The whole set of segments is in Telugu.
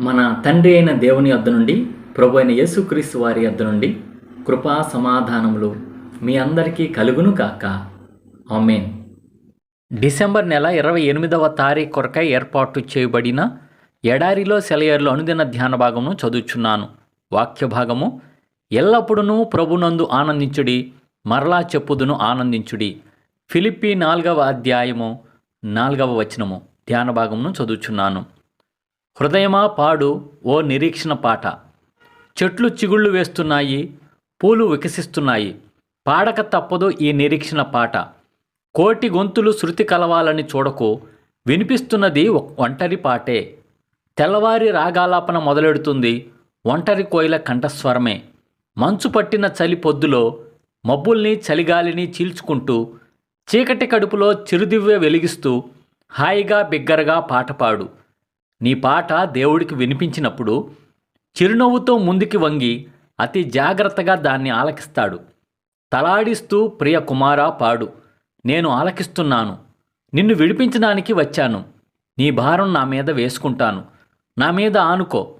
మన తండ్రి అయిన దేవుని వద్ద నుండి ప్రభు అయిన యేసుక్రీస్తు వారి వద్ద నుండి కృపా సమాధానములు మీ అందరికీ కలుగును కాక ఆమెన్. డిసెంబర్ నెల ఇరవై ఎనిమిదవ తారీఖు కొరకై ఏర్పాటు చేయబడిన ఎడారిలో సెలయర్లో అనుదిన ధ్యాన భాగమును చదువుచున్నాను. వాక్య భాగము ఎల్లప్పుడూ ప్రభునందు ఆనందించుడి మరలా చెప్పుదును ఆనందించుడి. ఫిలిప్పి నాలుగవ అధ్యాయము నాలుగవ వచనము ధ్యాన భాగమును చదువుచున్నాను. హృదయమా పాడు ఓ నిరీక్షణ పాట. చెట్లు చిగుళ్ళు వేస్తున్నాయి పూలు వికసిస్తున్నాయి. పాడక తప్పదు ఈ నిరీక్షణ పాట. కోటి గొంతులు శృతి కలవాలని చూడకు వినిపిస్తున్నది ఒంటరి పాటే. తెల్లవారి రాగాలాపన మొదలెడుతుంది ఒంటరి కోయిల కంఠస్వరమే. మంచు పట్టిన చలి పొద్దులో మబ్బుల్ని చలిగాలిని చీల్చుకుంటూ చీకటి కడుపులో చిరుదివ్వె వెలిగిస్తూ హాయిగా బిగ్గరగా పాట పాడు. నీ పాట దేవుడికి వినిపించినప్పుడు చిరునవ్వుతో ముందుకి వంగి అతి జాగ్రత్తగా దాన్ని ఆలకిస్తాడు. తలాడిస్తూ ప్రియ కుమారా పాడు. నేను ఆలకిస్తున్నాను. నిన్ను విడిపించడానికి వచ్చాను. నీ భారం నా మీద వేసుకుంటాను. నా మీద ఆనుకో.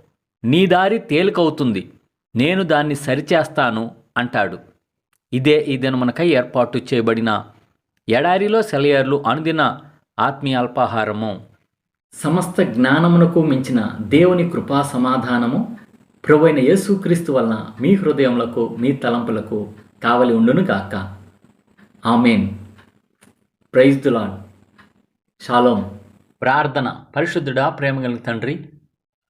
నీ దారి తేలికవుతుంది. నేను దాన్ని సరిచేస్తాను అంటాడు. ఇదే ఈ దినమునకై ఏర్పాటు చేయబడిన ఎడారిలో సెలయర్లు అనుదిన ఆత్మీయ అల్పాహారము. సమస్త జ్ఞానమునకు మించిన దేవుని కృపా సమాధానము ప్రభువైన యేసుక్రీస్తు వలన మీ హృదయములకు మీ తలంపులకు కావలి ఉండును గాక. ఆమెన్. ప్రైజ్ దులాన్ షాలోం. ప్రార్థన. పరిశుద్ధుడా ప్రేమ కలిగిన తండ్రి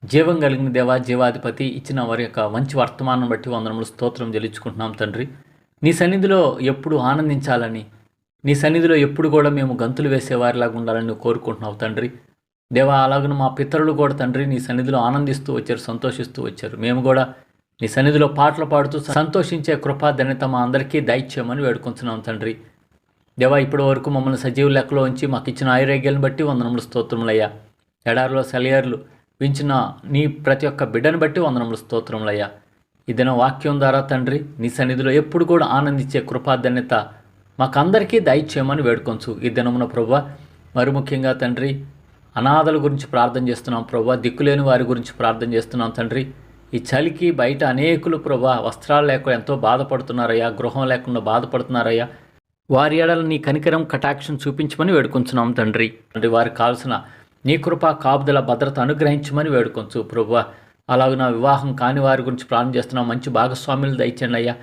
జీవం కలిగిన దేవా జీవాధిపతి ఇచ్చిన వారి యొక్క మంచి వర్తమానం బట్టి వందనములు స్తోత్రం చెల్లించుకుంటున్నాం తండ్రి. నీ సన్నిధిలో ఎప్పుడు ఆనందించాలని నీ సన్నిధిలో ఎప్పుడు కూడా మేము గంతులు వేసేవారిలాగా ఉండాలని కోరుకుంటున్నావు తండ్రి. దేవా అలాగను మా పితరులు కూడా తండ్రి నీ సన్నిధిలో ఆనందిస్తూ వచ్చారు సంతోషిస్తూ వచ్చారు. మేము కూడా నీ సన్నిధిలో పాటలు పాడుతూ సంతోషించే కృపా ధన్యత మా అందరికీ దయచేయమని వేడుకుంటున్నాం తండ్రి. దేవా ఇప్పటి వరకు మమ్మల్ని సజీవ లెక్కలో ఉంచి మాకు ఇచ్చిన ఆయుర్వేగ్యాలను బట్టి వందనములు స్తోత్రములయ్యా. ఎడారిలో సెలయర్లు వించిన నీ ప్రతి ఒక్క బిడ్డను బట్టి వందనములు స్తోత్రములయ్యా. ఇదిన వాక్యం ద్వారా తండ్రి నీ సన్నిధిలో ఎప్పుడు కూడా ఆనందించే కృపాధన్యత మాకందరికీ దయచేయమని వేడుకొంచు. ఈ దినమున ప్రభా మరి ముఖ్యంగా తండ్రి అనాథల గురించి ప్రార్థన చేస్తున్నాం ప్రభా దిక్కులేని వారి గురించి ప్రార్థన చేస్తున్నాం తండ్రి. ఈ చలికి బయట అనేకులు ప్రభా వస్త్రాలు లేకుండా ఎంతో బాధపడుతున్నారయ్యా గృహం లేకుండా బాధపడుతున్నారయ్యా. వారి ఏడల నీ కనికరం కటాక్షం చూపించమని వేడుకుంటున్నాం తండ్రి. తండ్రి వారికి కావాల్సిన నీ కృప కాపుదల భద్రత అనుగ్రహించమని వేడుకొంచు ప్రభు. అలాగే నా వివాహం కాని వారి గురించి ప్రార్థన చేస్తున్నాం మంచి భాగస్వాములు దయచండి అయ్యా.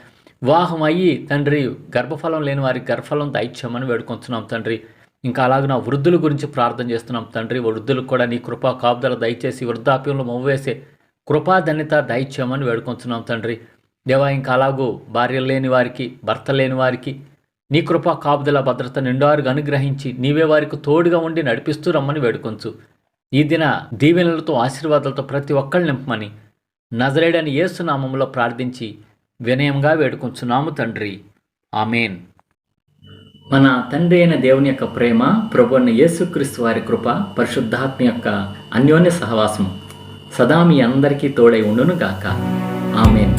వివాహం అయ్యి తండ్రి గర్భఫలం లేని వారికి గర్భఫలం దయచేయమని వేడుకొంచున్నాం తండ్రి. ఇంకా అలాగే నా వృద్ధుల గురించి ప్రార్థన చేస్తున్నాం తండ్రి వృద్ధులకు కూడా నీ కృపా కాపుదల దయచేసి వృద్ధాప్యంలో మొవ్వేసే కృపా ధన్యత దయచేయమని వేడుకొంచున్నాం తండ్రి. దేవా ఇంకా అలాగూ భార్యలు లేని వారికి భర్త లేని వారికి నీ కృపా కాపుదల భద్రత నిండారుగా అనుగ్రహించి నీవే వారికి తోడుగా ఉండి నడిపిస్తూ రమ్మని వేడుకొంచు. ఈ దిన దీవెనలతో ఆశీర్వాదాలతో ప్రతి ఒక్కళ్ళు నింపమని నజరేడని ఏసునామంలో ప్రార్థించి వినయంగా వేడుకొంచున్నాము తండ్రి. ఆమెన్. మన తండ్రి అయిన దేవుని యొక్క ప్రేమ ప్రభున్న యేసుక్రీస్తు వారి కృప పరిశుద్ధాత్మ యొక్క అన్యోన్య సహవాసం సదా మీ అందరికీ తోడై ఉండును గాక ఆమెన్.